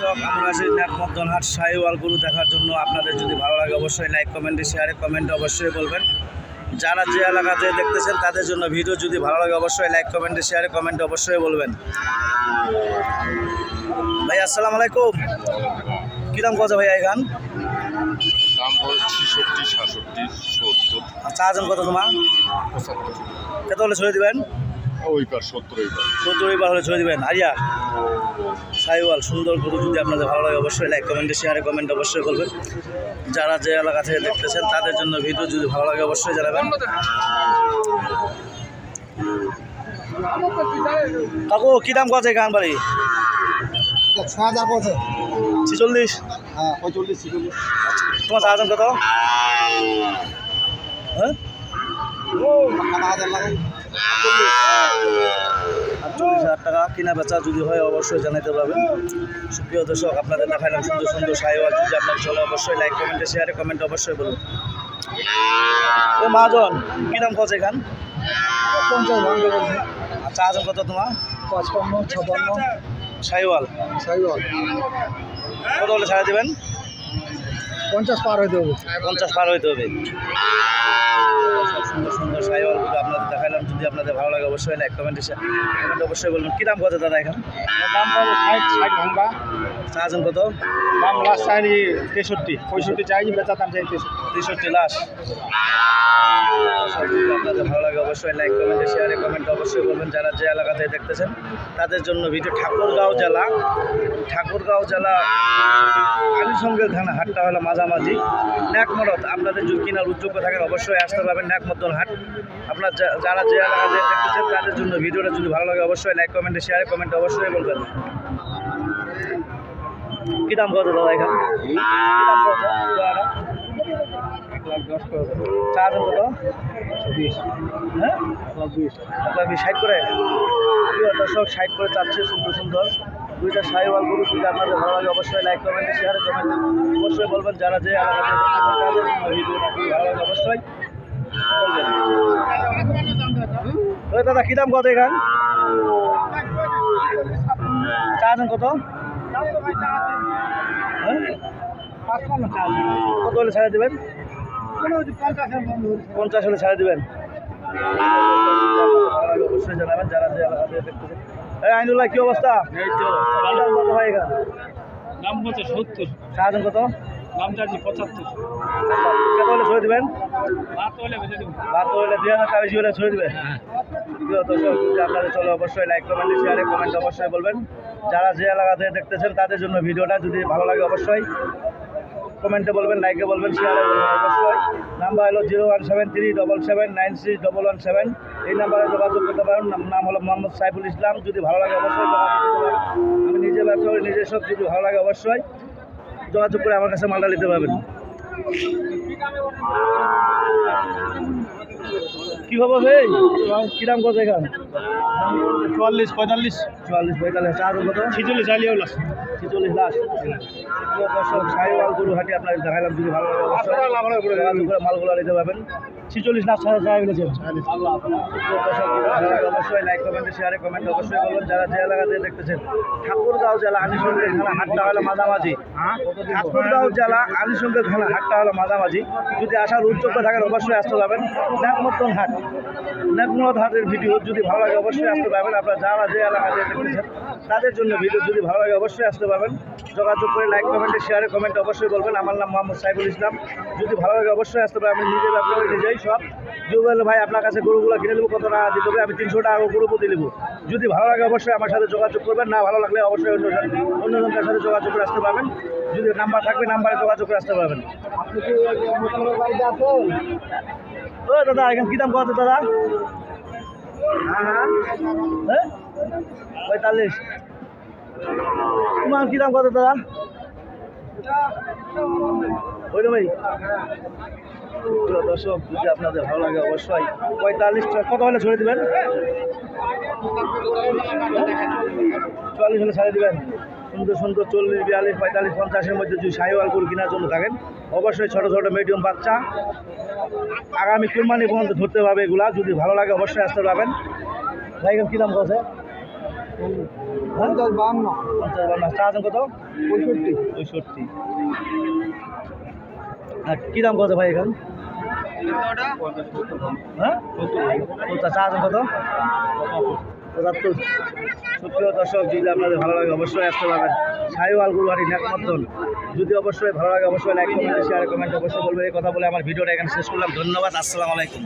দর্শক আমরা আছি ন্যাকমদ্দন হাট সাইওয়াল দেখার জন্য। আপনাদের যদি ভালো লাগে অবশ্যই লাইক কমেন্টে শেয়ারে কমেন্টে অবশ্যই বলবেন। যারা যে এলাকাতে দেখতেছেন তাদের জন্য ভিডিও যদি ভালো লাগে অবশ্যই লাইক কমেন্টে শেয়ারে কমেন্টে অবশ্যই বলবেন। ভাই আসসালামু আলাইকুম। কী দাম কত ভাই এই গান দাম পড়ে ছেষট্টি সাতষট্টি সত্তর। আচ্ছা আজন কত তোমার? পঁচাত্তর। কত হলে ছড়ে দিবেন? ওই পার সত্তর ওই পার সত্তর এবার হলে ছড়ে দিবেন। আরিয়া? সাইওয়াল, সুন্দর গরু যদি আপনাদের ভালো লাগে অবশ্যই লাইক কমেন্টে শেয়ারে কমেন্ট অবশ্যই করবেন যারা যে এলাকা থেকে দেখতেছেন, তাদের জন্য ভিডিও যদি ভালো লাগে অবশ্যই জানাবেন। কাকু, কী দাম কত গান বাড়ি? ছিচল্লিশ। হ্যাঁ তোমার কত? হ্যাঁ? আটচল্লিশ হাজার টাকা কিনা বেচা যদি হয় অবশ্যই জানাতে পারবেন। সুপ্রিয় দর্শক আপনাদের দেখালাম সুন্দর সুন্দর সাইওয়াল যদি আপনার চলে অবশ্যই লাইক কমেন্টে শেয়ারে কমেন্ট অবশ্যই বলুন। ও মহাজন কী দাম কত এখান? পঞ্চাশ ভাঙবে আচ্ছা আজন কত তোমার? পঁচপান্ন ছাপান্ন। সাইওয়াল সাইবল কত হলে ছাড়া দেবেন? পঞ্চাশ পার হইতে হবে। পঞ্চাশ পার হইতে হবে। সুন্দর সুন্দর সাইওয়ালগুলো আপনাদের দেখালাম যদি আপনাদের ভালো লাগে অবশ্যই লাইক কমেন্টে কমেন্ট অবশ্যই বলবেন। কী দাম কত দাদা এখানে? দাম পাবো ষাট ষাট ভাঙবা চার্জন কত? দাম লাস্ট চাইনি তেষট্টি পঁয়ষট্টি চাইনি বেচা দাম চাই তেষট্টি। যদি আপনাদের ভালো লাগে অবশ্যই লাইক কমেন্টে শেয়ারে কমেন্ট অবশ্যই বলবেন। যারা যে এলাকা থেকে দেখতেছেন তাদের জন্য ভিডিও ঠাকুরগাঁও জেলা ঠাকুরগাঁও জেলা আলিসঙ্গের থানা হাটটা হলো মাঝামাঝি। ন্যাকমরত। আপনাদের যদি কিনার উদ্যোগ থাকেন অবশ্যই আসতে পারবেন ন্যাকমদ্দন হাট। আপনার যারা যে তাদের জন্য ভিডিওটা যদি ভালো লাগে অবশ্যই লাইক কমেন্টে শেয়ারে কমেন্ট অবশ্যই বলবেন। কী দাম কত দাদা এখানে? হ্যাঁ? বিশ। করে? দর্শক ষাট করে চাচ্ছে, সুন্দর সুন্দর। দুইটা সাইওয়াল গরু যদি ভালো লাগে অবশ্যই লাইক কমেন্টে শেয়ার কমেন্ট অবশ্যই বলবেন যারা যে অবশ্যই। ওই দাদা কী দাম কত এখান? চার্জন কত? হ্যাঁ? কত হলে ছাড়া দেবেন? পঞ্চাশ হলে ছাড়া দেবেন। অবশ্যই জানাবেন যারা যে এলাকাতে দেখতেছেন এই আইনুল্লাহ কি অবস্থা? কত ভাই এখান? দাম হচ্ছে সত্তর। সাহায্য কত? দাম চার্জি পঁচাত্তর। কত হলে ছড়ে দিবেন? ভাত হলে ভাত হলে দুই হাজার টাকা বেশি হলে ছড়ে দিবে প্রিয় দর্শক আপনাদের চলে, অবশ্যই লাইক কমেন্ট শেয়ারে কমেন্ট অবশ্যই বলবেন। যারা যে এলাকাতে দেখতেছেন, তাদের জন্য ভিডিওটা যদি ভালো লাগে, অবশ্যই কমেন্টে বলবেন লাইকে বলবেন শেয়ারে অবশ্যই। নাম্বার হলো zero one seven three double seven nine six double one seven. এই নাম্বারে যোগাযোগ করতে পারেন। নাম- হলো মোহাম্মদ সাইফুল ইসলাম। যদি ভালো লাগে, অবশ্যই আমি নিজে ব্যবসা করি নিজের সব যদি ভালো লাগে, অবশ্যই যোগাযোগ করে আমার কাছে মালটা নিতে পারবেন। কি খবর ভাই? কিরাম কত এখান? চুয়াল্লিশ পঁয়তাল্লিশ। চুয়াল্লিশ পঁয়তাল্লিশ চার কত? ছিচল্লিশ চালিয়েও লাস্ট। ছিচল্লিশ প্রিয় দর্শক সাইওয়াল গরু হাটি দেখালাম যদি ভালো লাগে অবশ্যই। করে মালগুলো নিতে পারবেন। ছিচল্লিশ লাখ সাড়ে চার লাগে অবশ্যই লাইক কমেন্টে শেয়ারে কমেন্ট অবশ্যই করবেন। যারা যে এলাকাতে দেখতেছেন ঠাকুরগাঁও জেলা আলিসঙ্গের থানা হাটটা হলো মাঝামাঝি। ঠাকুরগাঁও জেলা আলিসঙ্গের থানা হাটটা হলো মাঝামাঝি। যদি আসার উদ্যোগ থাকেন অবশ্যই আসতে পারবেন ন্যাকমত্তন হাট। ন্যাকমত হাটের ভিডিও যদি ভালো লাগে অবশ্যই আসতে পারবেন আপনারা যারা যে এলাকাতে দেখতেছেন তাদের জন্য ভিডিও যদি ভালো লাগে অবশ্যই আসতে পারবেন। যোগাযোগ করে লাইক কমেন্টে শেয়ারে কমেন্ট অবশ্যই বলবেন। আমার নাম মোহাম্মদ সাইফুল ইসলাম। যদি ভালো লাগে অবশ্যই আসতে পারবেন আমি নিজে ব্যবসা করি নিজেই সব। যদি বলে ভাই আপনার কাছে গরুগুলো কিনে নেব কত টাকা দিতে হবে? আমি তিনশো টাকা গরু প্রতি নেব। যদি ভালো লাগে অবশ্যই আমার সাথে যোগাযোগ করবেন। না ভালো লাগলে অবশ্যই অন্য অন্যজনকার সাথে যোগাযোগ করে আসতে পারবেন। যদি নাম্বার থাকবে নাম্বারে যোগাযোগ করে আসতে পারবেন। ও দাদা এখন কী দাম কত দাদা? পঁয়তাল্লিশ। তোমার কী দাম কত দাদা? ওই ভাই। দর্শক, যদি আপনাদের ভালো লাগে অবশ্যই পঁয়তাল্লিশ কত হলে ছড়ে দেবেন? চুয়াল্লিশ হলে ছাড়ে দেবেন। সুন্দর সুন্দর চল্লিশ বিয়াল্লিশ পঁয়তাল্লিশ পঞ্চাশের মধ্যে যদি সাহিওয়াল গরু কেনার জন্য থাকেন অবশ্যই ছোটো ছোটো মিডিয়াম বাচ্চা আগামী কুরবানি পর্যন্ত ধরতে পারবে এগুলা। যদি ভালো লাগে অবশ্যই আসতে পারবেন। ভাই কী দাম কছে পঞ্চাশ বাহান্ন। পঞ্চাশ বান্ন চা আছেন কত? পঁয়ষট্টি। পঁয়ষট্টি। আর কী দাম কত ভাই এখন? হ্যাঁ? চা আছেন কত পঁচাত্তর। সুপ্রিয় দর্শক, যদি আপনাদের ভালো লাগে অবশ্যই আসতে পারবেন। সাইওয়াল গুলহাটি নেকমদ্দন যদি অবশ্যই ভালো লাগে, অবশ্যই লাইক কমেন্ট শেয়ার কমেন্ট অবশ্যই বলবে। এই কথা বলে আমার ভিডিওটা এখানে শেষ করলাম। ধন্যবাদ, আসসালামু আলাইকুম।